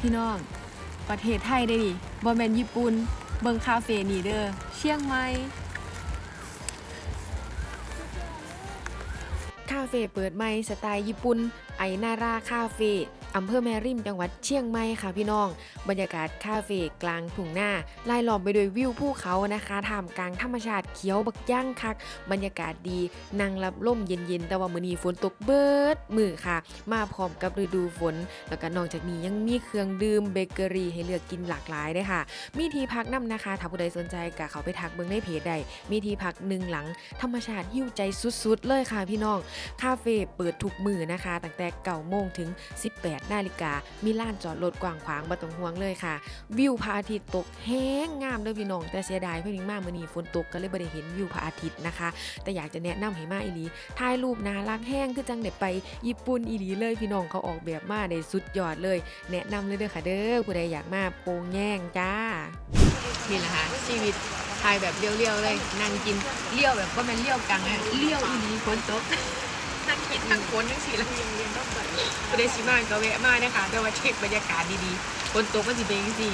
พี่น้อง ประเทศไทยได้ดิบ่แม่นญี่ปุ่น เบิ่งคาเฟ่นี่เด้อ เชียงใหม่ คาเฟ่เปิดใหม่สไตล์ญี่ปุ่น ไอนาราคาเฟ่ อำเภอแม่ริมจังหวัดเชียงใหม่ค่ะพี่น้อง บรรยากาศคาเฟ่กลางทุ่งนาลายล้อมไปด้วยวิวภูเขานะคะท่ามกลางธรรมชาติเขียวบักย่างคัก บรรยากาศดีนั่งรับลมเย็นๆ แต่ว่ามื้อนี้ฝนตกเบิดมือค่ะ มาพร้อมกับฤดูฝน แล้วก็นอกจากนี้ยังมีเครื่องดื่มเบเกอรี่ให้เลือกกินหลากหลายเลยค่ะ มีที่พักนํนะคะ ถ้าผู้ใดสนใจก็เขาไปทักเบิ่งในเพจได้มีที่พักหนึ่งหลัง ธรรมชาติหิ้วใจสุดๆ เลยค่ะพี่น้อง คาเฟ่เปิดทุกมือนะคะ ตั้งแต่9โมงถึง 18นาฬิกา มีลานจอดรถกว้างขวางบ่ต้องห่วงเลยค่ะ วิวพระอาทิตย์ตกแห้งงามเลยพี่น้อง แต่เสียดายเพิ่งมามื้อนี้ฝนตกก็เลยบ่ได้เห็นวิวพระอาทิตย์นะคะ แต่อยากจะแนะนำให้มาอีหลีถ่ายรูปน่ารักแห้งคือจังได้ไปญี่ปุ่นอีหลีเลยพี่น้องเขาออกแบบมาได้สุดยอดเลย แนะนำเลยเด้อค่ะเด้อผู้ใดอยากมาโปงแย่งจ้านี่แหละค่ะชีวิตถ่ายแบบเลี้ยวๆเลยนั่งกินเลี้ยวแบบก็มันเลี้ยวกลางอะเลี้ยวอีหลีฝนตกนั่งกินทั้งคนทั้งสี่แล้วยังเรียนต้องไปป ได้ชิมานก็แวะมานะคะแต่ว่าเช็คบรรยากาศดีๆฝนตกมันสิเป็นจังซี่